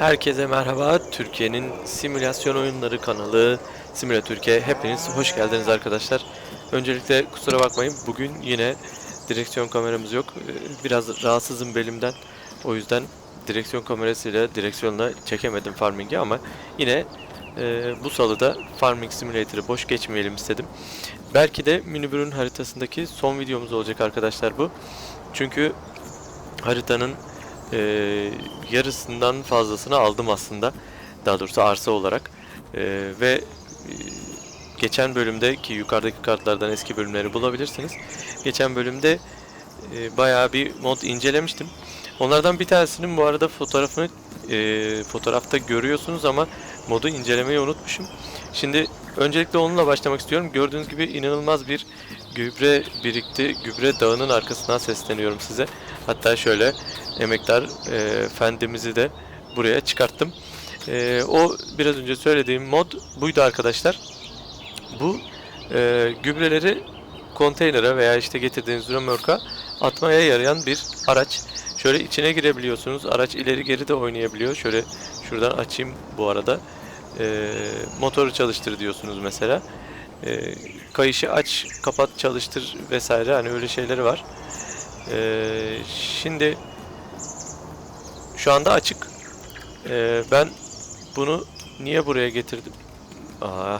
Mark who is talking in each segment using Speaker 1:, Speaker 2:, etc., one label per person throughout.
Speaker 1: Herkese merhaba. Türkiye'nin simülasyon oyunları kanalı Simüla Türkiye. Hepiniz hoş geldiniz arkadaşlar. Öncelikle kusura bakmayın. Bugün yine direksiyon kameramız yok. Ee, Biraz rahatsızım belimden. O yüzden direksiyon kamerasıyla direksiyonla çekemedim farming'i ama yine e, bu salıda Farming Simulator'ı boş geçmeyelim istedim. Belki de Minibür'ün haritasındaki son videomuz olacak arkadaşlar bu. Çünkü haritanın e, yarısından fazlasını aldım aslında. Daha doğrusu arsa olarak. E, ve e, geçen bölümde ki yukarıdaki kartlardan eski bölümleri bulabilirsiniz. Geçen bölümde e, bayağı bir mod incelemiştim. Onlardan bir tanesinin bu arada fotoğrafını e, fotoğrafta görüyorsunuz ama modu incelemeyi unutmuşum. Şimdi öncelikle onunla başlamak istiyorum. Gördüğünüz gibi inanılmaz bir gübre birikti. Gübre dağının arkasından sesleniyorum size. Hatta şöyle emektar e, efendimizi de buraya çıkarttım. E, o biraz önce söylediğim mod buydu arkadaşlar. Bu e, gübreleri konteynere veya işte getirdiğiniz römorka atmaya yarayan bir araç. Şöyle içine girebiliyorsunuz. Araç ileri geri de oynayabiliyor. Şöyle şuradan açayım bu arada. E, motoru çalıştır diyorsunuz mesela. E, kayışı aç, kapat, çalıştır vesaire hani öyle şeyleri var. E, şimdi şu anda açık. E, ben bunu niye buraya getirdim? Aa.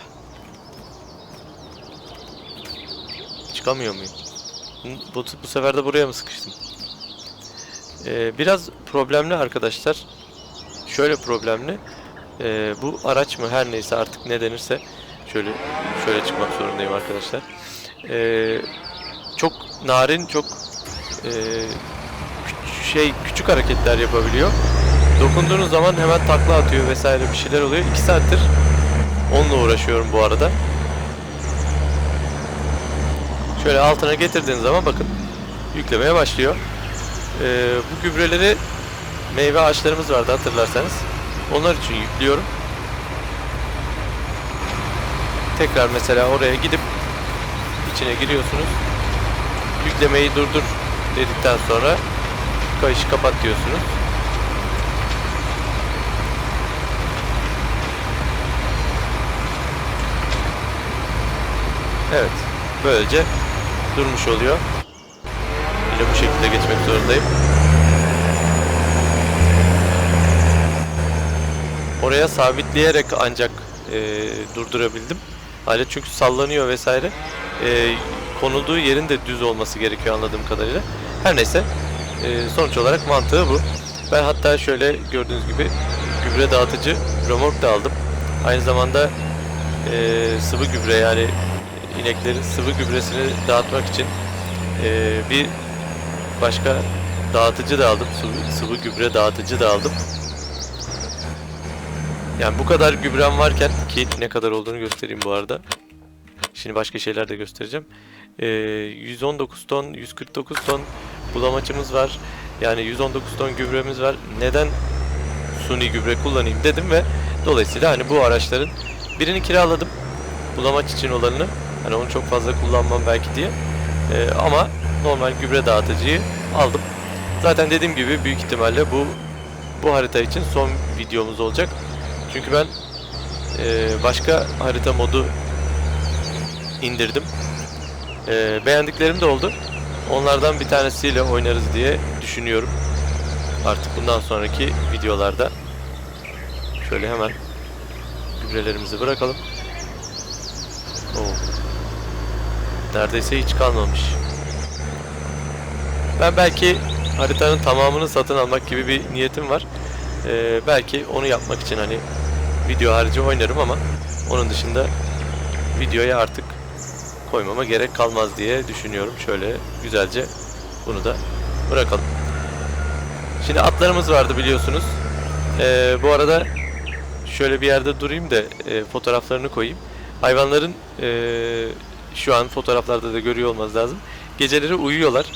Speaker 1: Çıkamıyor muyum? Bu, bu sefer de buraya mı sıkıştım? Ee, biraz problemli arkadaşlar. Şöyle problemli. Ee, bu araç mı her neyse artık ne denirse şöyle şöyle çıkmak zorundayım arkadaşlar. Ee, çok narin, çok e, şey küçük hareketler yapabiliyor. Dokunduğunuz zaman hemen takla atıyor vesaire bir şeyler oluyor. 2 saattir onunla uğraşıyorum bu arada. Şöyle altına getirdiğiniz zaman bakın yüklemeye başlıyor. Ee, bu gübreleri meyve ağaçlarımız vardı hatırlarsanız. Onlar için yüklüyorum. Tekrar mesela oraya gidip içine giriyorsunuz. Yüklemeyi durdur dedikten sonra kayışı kapat diyorsunuz. Evet. Böylece durmuş oluyor. Yine bu şekilde geçmek zorundayım. Oraya sabitleyerek ancak e, durdurabildim. Alet çünkü sallanıyor vesaire. E, konulduğu yerin de düz olması gerekiyor anladığım kadarıyla. Her neyse. e, sonuç olarak mantığı bu. Ben hatta şöyle gördüğünüz gibi gübre dağıtıcı römork da aldım. Aynı zamanda e, sıvı gübre yani ineklerin sıvı gübresini dağıtmak için e, bir başka dağıtıcı da aldım. Sıvı, sıvı gübre dağıtıcı da aldım. Yani bu kadar gübrem varken ki ne kadar olduğunu göstereyim bu arada. Şimdi başka şeyler de göstereceğim. Ee, 119 ton, 149 ton bulamacımız var. Yani 119 ton gübremiz var. Neden suni gübre kullanayım dedim ve dolayısıyla hani bu araçların birini kiraladım. Bulamaç için olanını. Hani onu çok fazla kullanmam belki diye. Ee, ama normal gübre dağıtıcıyı aldım. Zaten dediğim gibi büyük ihtimalle bu bu harita için son videomuz olacak. Çünkü ben e, başka harita modu indirdim. E, beğendiklerim de oldu. Onlardan bir tanesiyle oynarız diye düşünüyorum. Artık bundan sonraki videolarda şöyle hemen gübrelerimizi bırakalım. Oo. Neredeyse hiç kalmamış. Ben belki haritanın tamamını satın almak gibi bir niyetim var. Ee, belki onu yapmak için hani video harici oynarım ama onun dışında videoya artık koymama gerek kalmaz diye düşünüyorum. Şöyle güzelce bunu da bırakalım. Şimdi atlarımız vardı biliyorsunuz. Ee, bu arada şöyle bir yerde durayım da e, fotoğraflarını koyayım. Hayvanların e, şu an fotoğraflarda da görüyor olmanız lazım. Geceleri uyuyorlar.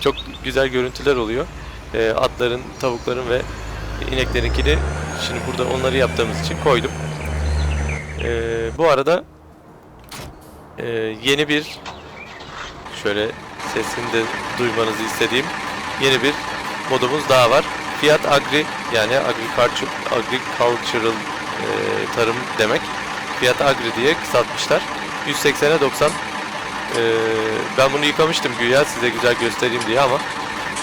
Speaker 1: Çok güzel görüntüler oluyor. E, atların, tavukların ve ineklerinkini şimdi burada onları yaptığımız için koydum. E, bu arada e, yeni bir şöyle sesini de duymanızı istediğim yeni bir modumuz daha var. Fiyat Agri yani agriculture, agricultural e, tarım demek. Fiyat Agri diye kısaltmışlar. 180'e 90. E, ben bunu yıkamıştım güya size güzel göstereyim diye ama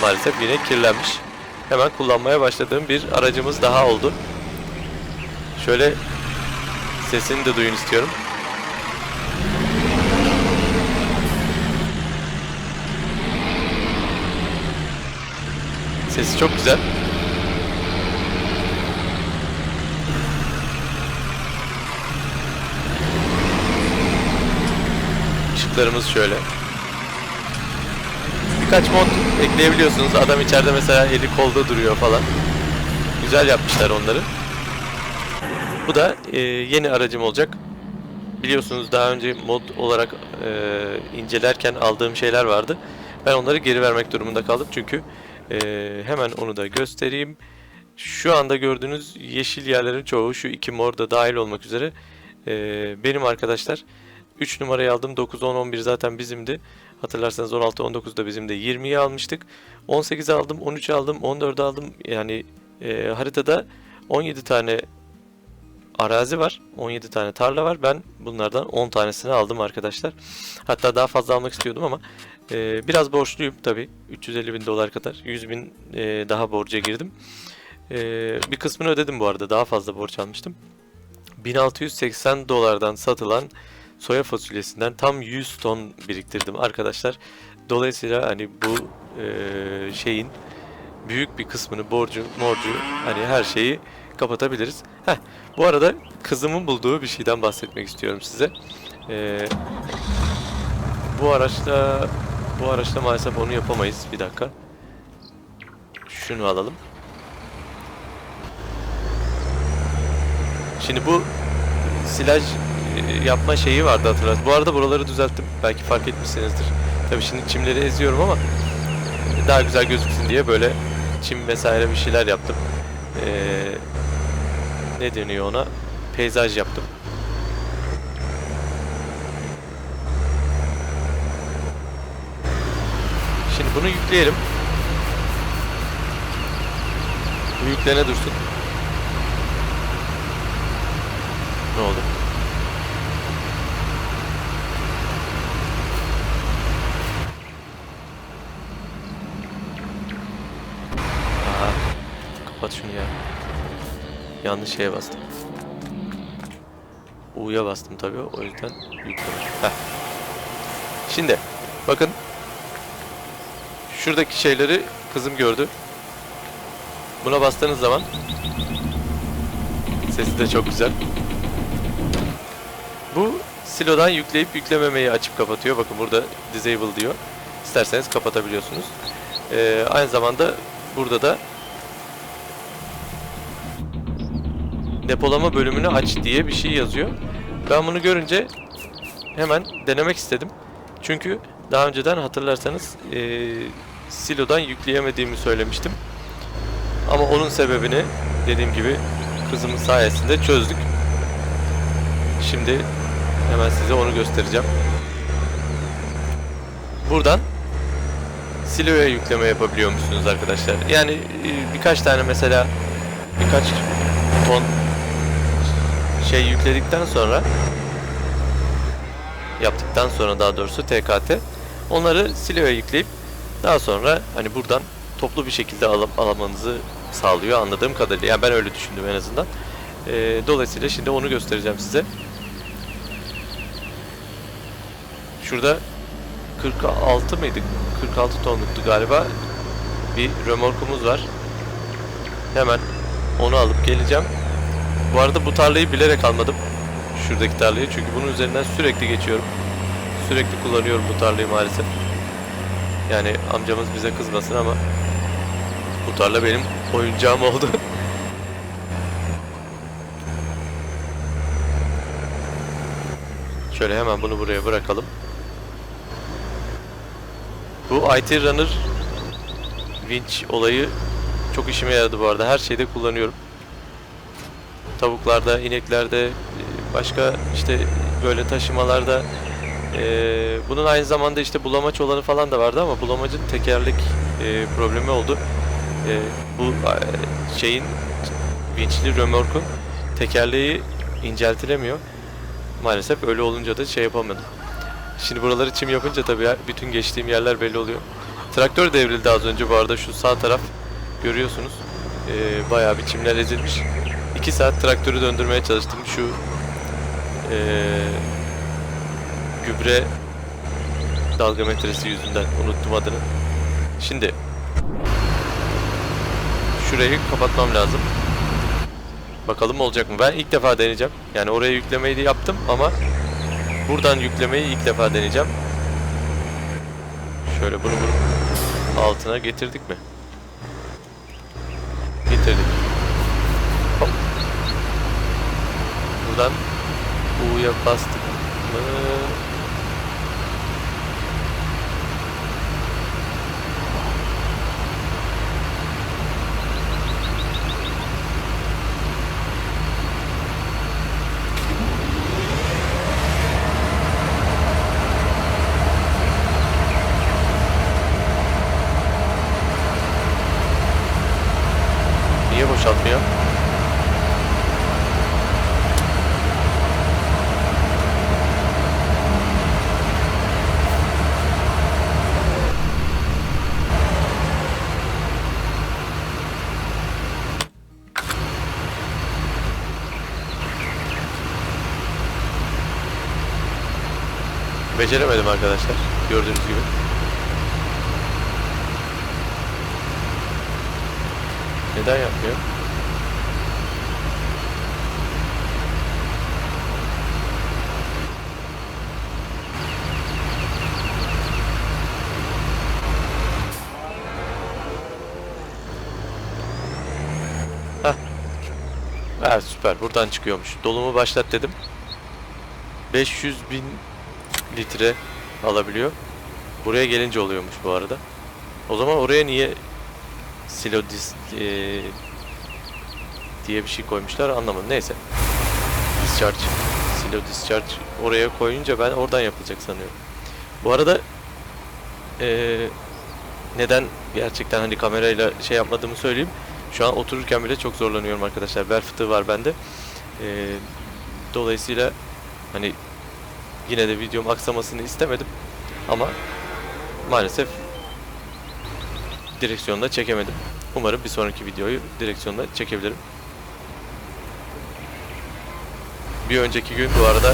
Speaker 1: maalesef yine kirlenmiş. Hemen kullanmaya başladığım bir aracımız daha oldu. Şöyle sesini de duyun istiyorum. Sesi çok güzel. Işıklarımız şöyle. Birkaç mod ekleyebiliyorsunuz. Adam içeride mesela eli kolda duruyor falan. Güzel yapmışlar onları. Bu da e, yeni aracım olacak. Biliyorsunuz daha önce mod olarak e, incelerken aldığım şeyler vardı. Ben onları geri vermek durumunda kaldım çünkü e, hemen onu da göstereyim. Şu anda gördüğünüz yeşil yerlerin çoğu şu iki mor da dahil olmak üzere e, benim arkadaşlar. 3 numarayı aldım. 9, 10, 11 zaten bizimdi. Hatırlarsanız 16, 19 da bizim de 20'yi almıştık. 18 aldım, 13 aldım, 14 aldım. Yani e, haritada 17 tane arazi var. 17 tane tarla var. Ben bunlardan 10 tanesini aldım arkadaşlar. Hatta daha fazla almak istiyordum ama e, biraz borçluyum tabi. 350 bin dolar kadar. 100 bin e, daha borca girdim. E, bir kısmını ödedim bu arada. Daha fazla borç almıştım. 1680 dolardan satılan soya fasulyesinden tam 100 ton biriktirdim arkadaşlar. Dolayısıyla hani bu e, şeyin büyük bir kısmını borcu, morcu hani her şeyi kapatabiliriz. Heh, bu arada kızımın bulduğu bir şeyden bahsetmek istiyorum size. Ee, bu araçla bu araçla maalesef onu yapamayız. Bir dakika. Şunu alalım. Şimdi bu silaj yapma şeyi vardı hatırlarsınız. Bu arada buraları düzelttim. Belki fark etmişsinizdir. Tabii şimdi çimleri eziyorum ama daha güzel gözüksün diye böyle çim vesaire bir şeyler yaptım. Ee, ne deniyor ona? Peyzaj yaptım. Şimdi bunu yükleyelim. Bu yüklene dursun. Ne oldu? Aa, kapat şunu ya. Yanlış şeye bastım. U'ya bastım tabii o yüzden. Heh. Şimdi bakın şuradaki şeyleri kızım gördü. Buna bastığınız zaman sesi de çok güzel. Bu silodan yükleyip yüklememeyi açıp kapatıyor. Bakın burada disable diyor. İsterseniz kapatabiliyorsunuz. Ee, aynı zamanda burada da depolama bölümünü aç diye bir şey yazıyor. Ben bunu görünce hemen denemek istedim. Çünkü daha önceden hatırlarsanız e, silodan yükleyemediğimi söylemiştim. Ama onun sebebini dediğim gibi kızımın sayesinde çözdük. Şimdi hemen size onu göstereceğim. Buradan siloya yükleme yapabiliyor musunuz arkadaşlar? Yani e, birkaç tane mesela birkaç ton şey yükledikten sonra yaptıktan sonra daha doğrusu TKT onları siloya yükleyip daha sonra hani buradan toplu bir şekilde alam alamanızı sağlıyor anladığım kadarıyla. Yani ben öyle düşündüm en azından. Ee, dolayısıyla şimdi onu göstereceğim size. Şurada 46 mıydı? 46 tonluktu galiba. Bir römorkumuz var. Hemen onu alıp geleceğim. Bu arada bu tarlayı bilerek almadım. Şuradaki tarlayı çünkü bunun üzerinden sürekli geçiyorum. Sürekli kullanıyorum bu tarlayı maalesef. Yani amcamız bize kızmasın ama bu tarla benim oyuncağım oldu. Şöyle hemen bunu buraya bırakalım. Bu IT Runner winch olayı çok işime yaradı bu arada. Her şeyde kullanıyorum. Tavuklarda, ineklerde, e, başka işte böyle taşımalarda e, bunun aynı zamanda işte bulamaç olanı falan da vardı ama bulamacın tekerlek e, problemi oldu. e, bu e, şeyin vinçli römorkun tekerleği inceltilemiyor. Maalesef öyle olunca da şey yapamadım. Şimdi buraları çim yapınca tabii bütün geçtiğim yerler belli oluyor. Traktör devrildi az önce bu arada şu sağ taraf görüyorsunuz. Ee, bayağı bir çimler ezilmiş. 2 saat traktörü döndürmeye çalıştım. Şu ee, gübre dalga metresi yüzünden unuttum adını. Şimdi şurayı kapatmam lazım. Bakalım olacak mı? Ben ilk defa deneyeceğim. Yani oraya yüklemeyi de yaptım ama buradan yüklemeyi ilk defa deneyeceğim. Şöyle bunu bunun altına getirdik mi? Getirdik. Buradan U'ya bastık mı? Niye boşaltmıyor? Beceremedim arkadaşlar. Gördüğünüz gibi. Neden yapmıyor? Hah. Evet süper. Buradan çıkıyormuş. Dolumu başlat dedim. 500 bin litre alabiliyor. Buraya gelince oluyormuş bu arada. O zaman oraya niye silo dis eee, diye bir şey koymuşlar anlamadım. Neyse. Discharge. Silo discharge oraya koyunca ben oradan yapılacak sanıyorum. Bu arada eee, neden gerçekten hani kamerayla şey yapmadığımı söyleyeyim. Şu an otururken bile çok zorlanıyorum arkadaşlar. Bel fıtığı var bende. Eee, dolayısıyla hani yine de videom aksamasını istemedim. Ama maalesef direksiyonda çekemedim. Umarım bir sonraki videoyu direksiyonda çekebilirim. Bir önceki gün bu arada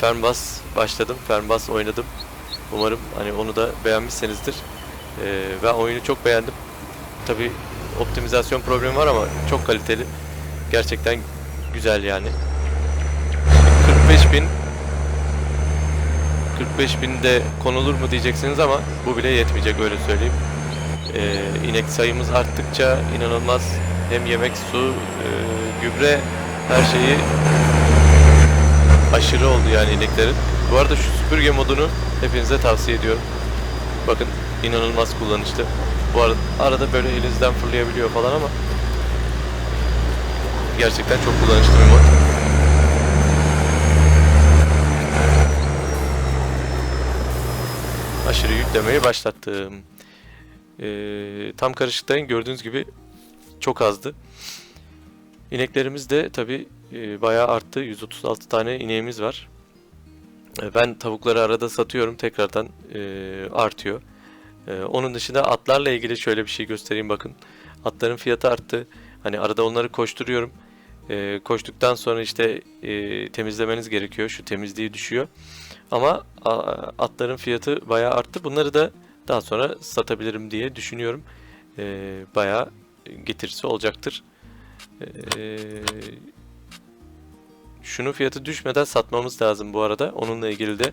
Speaker 1: Fernbus başladım. Fernbus oynadım. Umarım hani onu da beğenmişsinizdir. Ee, ben oyunu çok beğendim. Tabi optimizasyon problemi var ama çok kaliteli. Gerçekten güzel yani. 45 bin 45 binde konulur mu diyeceksiniz ama bu bile yetmeyecek öyle söyleyeyim. Ee, inek sayımız arttıkça inanılmaz hem yemek, su, e, gübre her şeyi aşırı oldu yani ineklerin. Bu arada şu süpürge modunu hepinize tavsiye ediyorum. Bakın inanılmaz kullanışlı. Bu arada arada böyle elinizden fırlayabiliyor falan ama gerçekten çok kullanışlı bir mod. Aşırı yüklemeyi başlattım. Ee, tam karışıktayım. Gördüğünüz gibi çok azdı. İneklerimiz de tabi e, bayağı arttı. 136 tane ineğimiz var. E, ben tavukları arada satıyorum. Tekrardan e, artıyor. E, onun dışında atlarla ilgili şöyle bir şey göstereyim bakın. Atların fiyatı arttı. Hani arada onları koşturuyorum. E, koştuktan sonra işte e, temizlemeniz gerekiyor. Şu temizliği düşüyor. Ama atların fiyatı bayağı arttı. Bunları da daha sonra satabilirim diye düşünüyorum. Ee, bayağı getirisi olacaktır. Ee, şunun fiyatı düşmeden satmamız lazım bu arada. Onunla ilgili de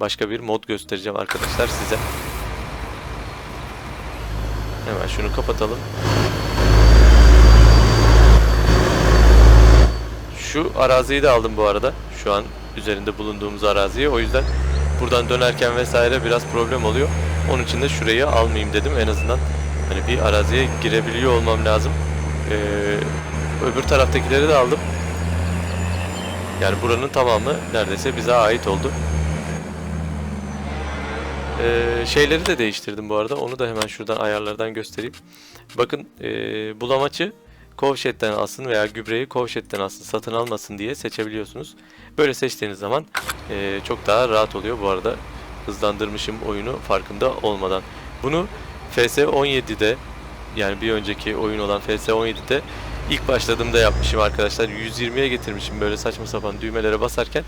Speaker 1: başka bir mod göstereceğim arkadaşlar size. Hemen şunu kapatalım. Şu araziyi de aldım bu arada. Şu an üzerinde bulunduğumuz araziyi. O yüzden buradan dönerken vesaire biraz problem oluyor. Onun için de şurayı almayayım dedim. En azından hani bir araziye girebiliyor olmam lazım. Ee, öbür taraftakileri de aldım. Yani buranın tamamı neredeyse bize ait oldu. Ee, şeyleri de değiştirdim bu arada. Onu da hemen şuradan ayarlardan göstereyim. Bakın ee, bulamaçı kovşetten alsın veya gübreyi kovşetten alsın satın almasın diye seçebiliyorsunuz. Böyle seçtiğiniz zaman ee, çok daha rahat oluyor. Bu arada hızlandırmışım oyunu farkında olmadan. Bunu FS17'de yani bir önceki oyun olan FS17'de ilk başladığımda yapmışım arkadaşlar. 120'ye getirmişim böyle saçma sapan düğmelere basarken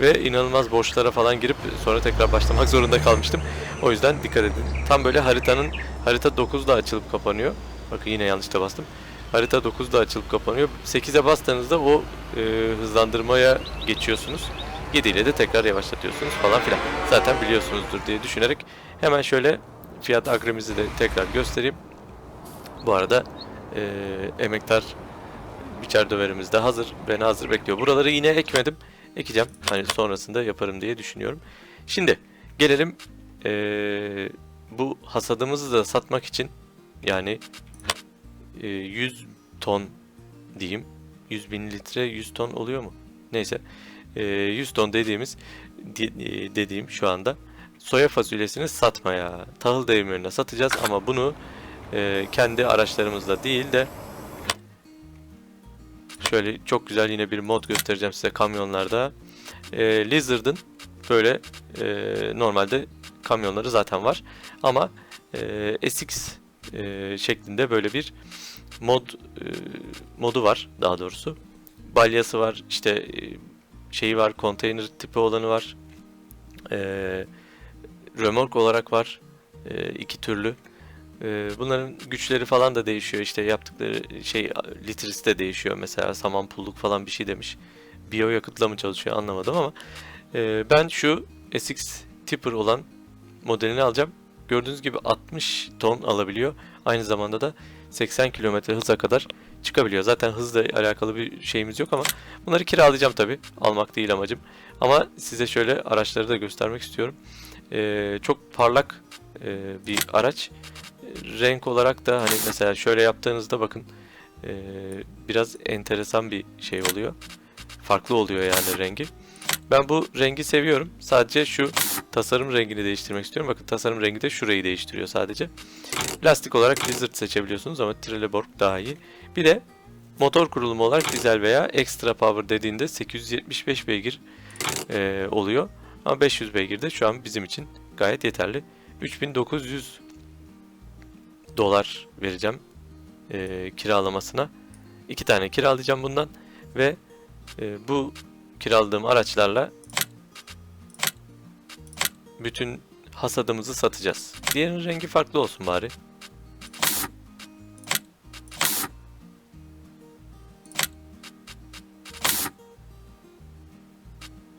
Speaker 1: ve inanılmaz boşlara falan girip sonra tekrar başlamak zorunda kalmıştım. O yüzden dikkat edin. Tam böyle haritanın harita 9'da açılıp kapanıyor. Bakın yine yanlışta bastım. Harita 9'da açılıp kapanıyor. 8'e bastığınızda o e, hızlandırmaya geçiyorsunuz. 7 ile de tekrar yavaşlatıyorsunuz falan filan. Zaten biliyorsunuzdur diye düşünerek hemen şöyle fiyat agremizi de tekrar göstereyim. Bu arada e, emektar biçer döverimiz de hazır. Beni hazır bekliyor. Buraları yine ekmedim. Ekeceğim. Hani sonrasında yaparım diye düşünüyorum. Şimdi gelelim e, bu hasadımızı da satmak için yani 100 ton diyeyim. 100 bin litre 100 ton oluyor mu? Neyse. E, 100 ton dediğimiz di- e, dediğim şu anda soya fasulyesini satmaya, tahıl değirmenine satacağız ama bunu e, kendi araçlarımızla değil de şöyle çok güzel yine bir mod göstereceğim size kamyonlarda. E, Lizard'ın böyle e, normalde kamyonları zaten var ama e, SX e, şeklinde böyle bir mod e, modu var daha doğrusu. Balyası var işte e, şeyi var konteyner tipi olanı var. E, römork olarak var. E, iki türlü. E, bunların güçleri falan da değişiyor. İşte yaptıkları şey litresi de değişiyor. Mesela saman pulluk falan bir şey demiş. Biyo yakıtla mı çalışıyor anlamadım ama e, ben şu SX Tipper olan modelini alacağım. Gördüğünüz gibi 60 ton alabiliyor. Aynı zamanda da 80 km hıza kadar çıkabiliyor. Zaten hızla alakalı bir şeyimiz yok ama bunları kiralayacağım tabi. Almak değil amacım. Ama size şöyle araçları da göstermek istiyorum. Ee, çok parlak e, bir araç. Renk olarak da hani mesela şöyle yaptığınızda bakın e, biraz enteresan bir şey oluyor. Farklı oluyor yani rengi. Ben bu rengi seviyorum. Sadece şu tasarım rengini değiştirmek istiyorum. Bakın tasarım rengi de şurayı değiştiriyor sadece. Lastik olarak Lizard seçebiliyorsunuz ama Trelleborg daha iyi. Bir de motor kurulumu olarak dizel veya extra power dediğinde 875 beygir e, oluyor. Ama 500 beygir de şu an bizim için gayet yeterli. 3900 dolar vereceğim e, kiralamasına. İki tane kiralayacağım bundan ve e, bu kiraladığım araçlarla bütün hasadımızı satacağız. Diğerinin rengi farklı olsun bari.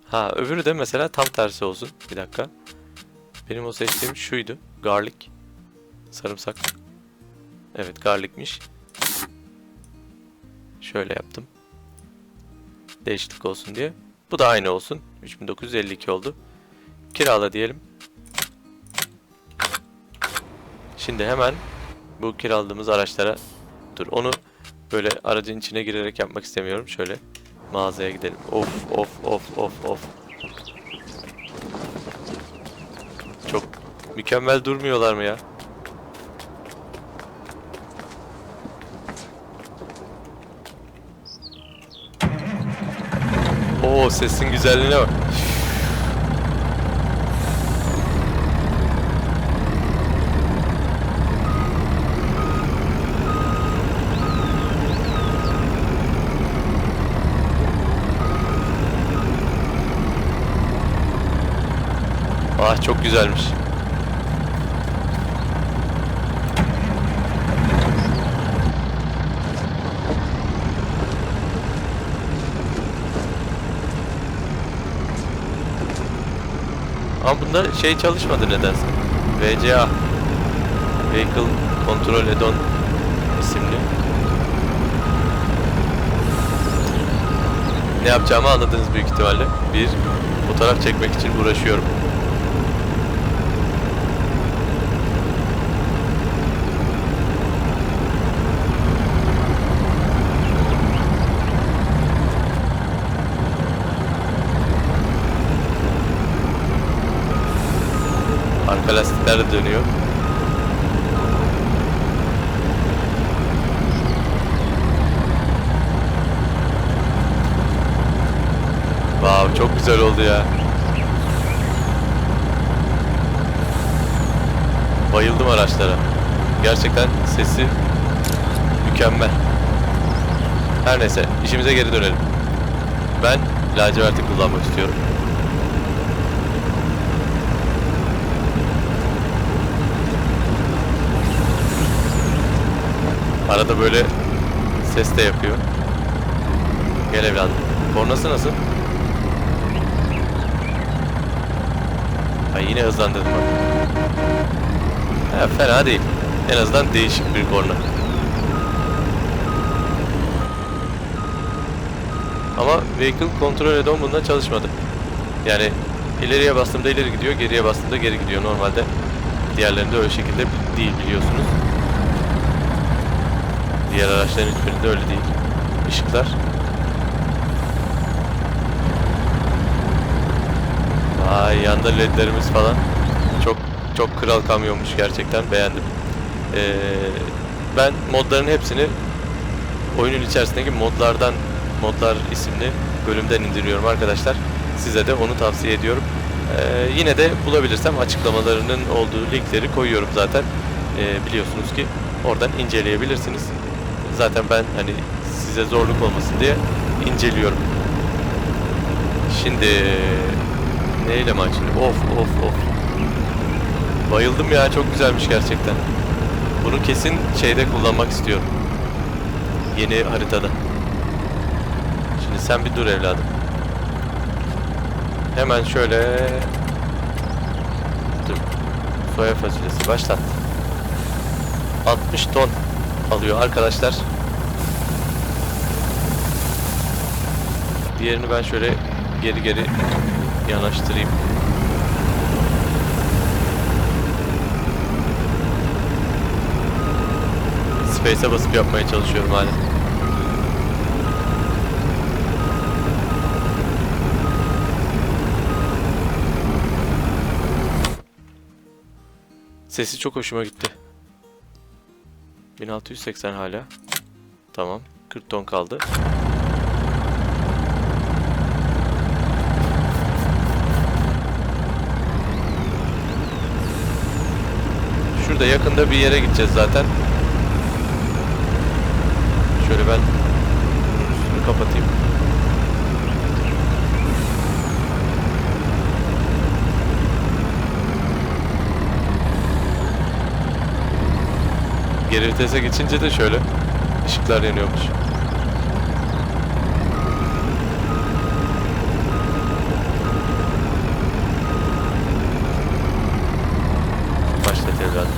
Speaker 1: Ha öbürü de mesela tam tersi olsun. Bir dakika. Benim o seçtiğim şuydu. Garlic. Sarımsak. Evet garlicmiş. Şöyle yaptım. Değişiklik olsun diye. Bu da aynı olsun. 3952 oldu. Kirala diyelim. Şimdi hemen bu kiraladığımız araçlara dur onu böyle aracın içine girerek yapmak istemiyorum. Şöyle mağazaya gidelim. Of of of of of. Çok mükemmel durmuyorlar mı ya? Oo sesin güzelliğine bak. Ah çok güzelmiş. Ama bunda şey çalışmadı nedense. VCA Vehicle Control Add-on isimli. Ne yapacağımı anladınız büyük ihtimalle. Bir fotoğraf çekmek için uğraşıyorum. Arka lastikler de dönüyor. Wow çok güzel oldu ya. Bayıldım araçlara. Gerçekten sesi mükemmel. Her neyse işimize geri dönelim. Ben laciverti kullanmak istiyorum. Arada böyle ses de yapıyor. Gel evladım. Kornası nasıl? Ha yine hızlandırdım bak. Ha, fena değil. En azından değişik bir korna. Ama vehicle kontrol edon bundan çalışmadı. Yani ileriye bastığımda ileri gidiyor, geriye bastığımda geri gidiyor normalde. Diğerlerinde öyle şekilde değil biliyorsunuz. Diğer araçların hiçbirinde öyle değil. Işıklar. Vay yanda ledlerimiz falan. Çok çok kral kamyonmuş gerçekten beğendim. Ee, ben modların hepsini oyunun içerisindeki modlardan modlar isimli bölümden indiriyorum arkadaşlar. Size de onu tavsiye ediyorum. Ee, yine de bulabilirsem açıklamalarının olduğu linkleri koyuyorum zaten. Ee, biliyorsunuz ki oradan inceleyebilirsiniz. Zaten ben hani size zorluk olmasın diye inceliyorum. Şimdi neyle mi açılıyor? Of of of. Bayıldım ya çok güzelmiş gerçekten. Bunu kesin şeyde kullanmak istiyorum. Yeni haritada. Şimdi sen bir dur evladım. Hemen şöyle dur. Soya fasulyesi başlat. 60 ton alıyor arkadaşlar. Diğerini ben şöyle geri geri yanaştırayım. Space'e basıp yapmaya çalışıyorum hala. Sesi çok hoşuma gitti. 1680 hala. Tamam. 40 ton kaldı. Şurada yakında bir yere gideceğiz zaten. Şöyle ben kapatayım. Geri vitese geçince de şöyle ışıklar yanıyormuş. Başlat evladım.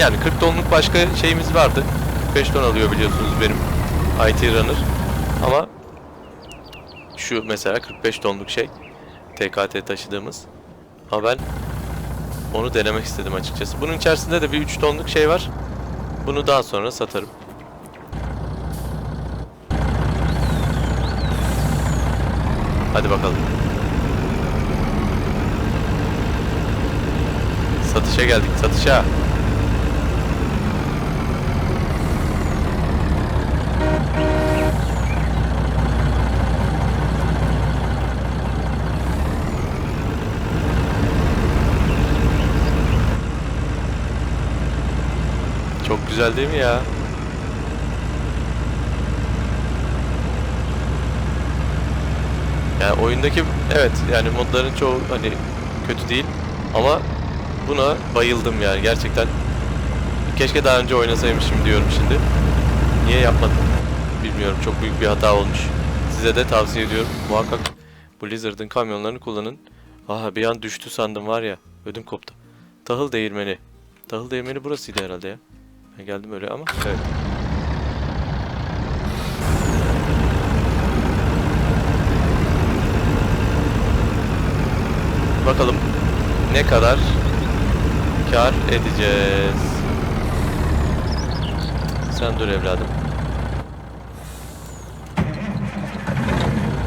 Speaker 1: Yani 40 tonluk başka şeyimiz vardı. 45 ton alıyor biliyorsunuz benim IT Runner. Ama şu mesela 45 tonluk şey TKT taşıdığımız. Ama ben onu denemek istedim açıkçası. Bunun içerisinde de bir 3 tonluk şey var. Bunu daha sonra satarım. Hadi bakalım. Satışa geldik, satışa. Çok güzel değil mi ya? Yani oyundaki evet yani modların çoğu hani kötü değil ama buna bayıldım yani gerçekten. Keşke daha önce oynasaymışım diyorum şimdi. Niye yapmadım bilmiyorum çok büyük bir hata olmuş. Size de tavsiye ediyorum muhakkak Blizzard'ın kamyonlarını kullanın. Aha bir an düştü sandım var ya ödüm koptu. Tahıl değirmeni. Tahıl değirmeni burasıydı herhalde ya. Ben geldim öyle ama evet. Bakalım ne kadar kar edeceğiz. Sen dur evladım.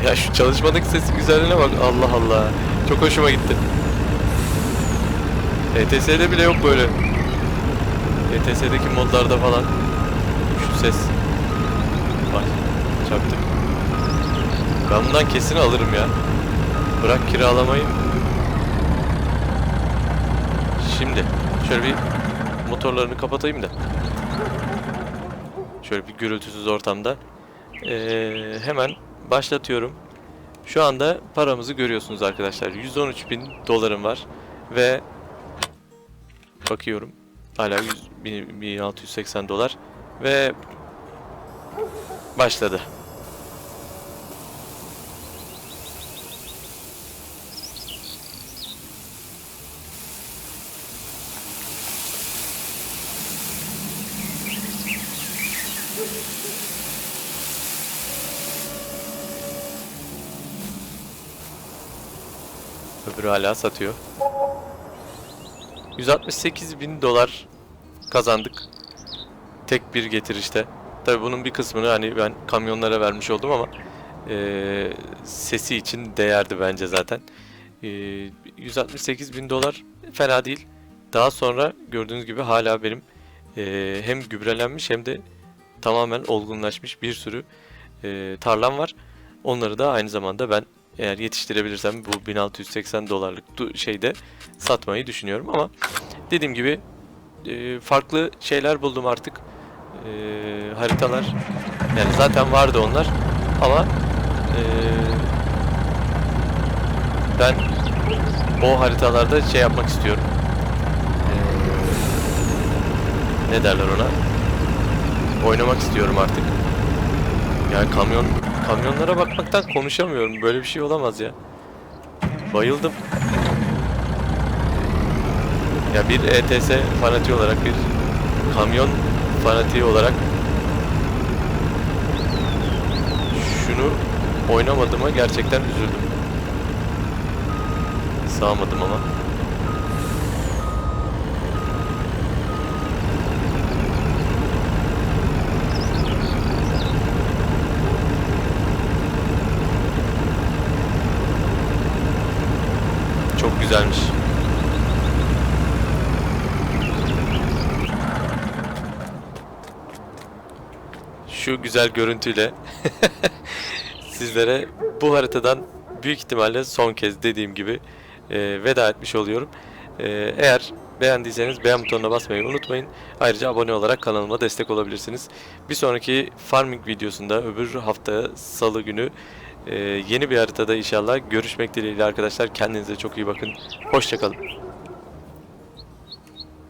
Speaker 1: Ya şu çalışmadaki sesin güzelliğine bak Allah Allah. Çok hoşuma gitti. ETS'de bile yok böyle. ETS'deki modlarda falan. Şu ses. Bak çarptık. Ben bundan kesin alırım ya. Bırak kiralamayı. Şimdi şöyle bir motorlarını kapatayım da. Şöyle bir gürültüsüz ortamda. Ee, hemen başlatıyorum. Şu anda paramızı görüyorsunuz arkadaşlar. 113 bin dolarım var. Ve bakıyorum. Hala 100, 1680 dolar. Ve başladı. Öbürü hala satıyor. 168 bin dolar kazandık. Tek bir getirişte. Tabi bunun bir kısmını hani ben kamyonlara vermiş oldum ama eee, sesi için değerdi bence zaten. Eee, 168 bin dolar fena değil. Daha sonra gördüğünüz gibi hala benim eee, hem gübrelenmiş hem de tamamen olgunlaşmış bir sürü eee, tarlam var. Onları da aynı zamanda ben eğer yetiştirebilirsem bu 1680 dolarlık şeyde satmayı düşünüyorum ama dediğim gibi e, farklı şeyler buldum artık. E, haritalar yani zaten vardı onlar ama e, ben o haritalarda şey yapmak istiyorum. Ne derler ona? Oynamak istiyorum artık. Yani kamyon kamyonlara bakmaktan konuşamıyorum. Böyle bir şey olamaz ya. Bayıldım. Ya bir ETS fanatiği olarak bir kamyon fanatiği olarak şunu oynamadığıma gerçekten üzüldüm. Sağmadım ama. Çok güzelmiş. Şu güzel görüntüyle sizlere bu haritadan büyük ihtimalle son kez dediğim gibi e, veda etmiş oluyorum. E, eğer beğendiyseniz beğen butonuna basmayı unutmayın. Ayrıca abone olarak kanalıma destek olabilirsiniz. Bir sonraki farming videosunda öbür hafta salı günü yeni bir haritada inşallah görüşmek dileğiyle arkadaşlar. Kendinize çok iyi bakın. Hoşçakalın.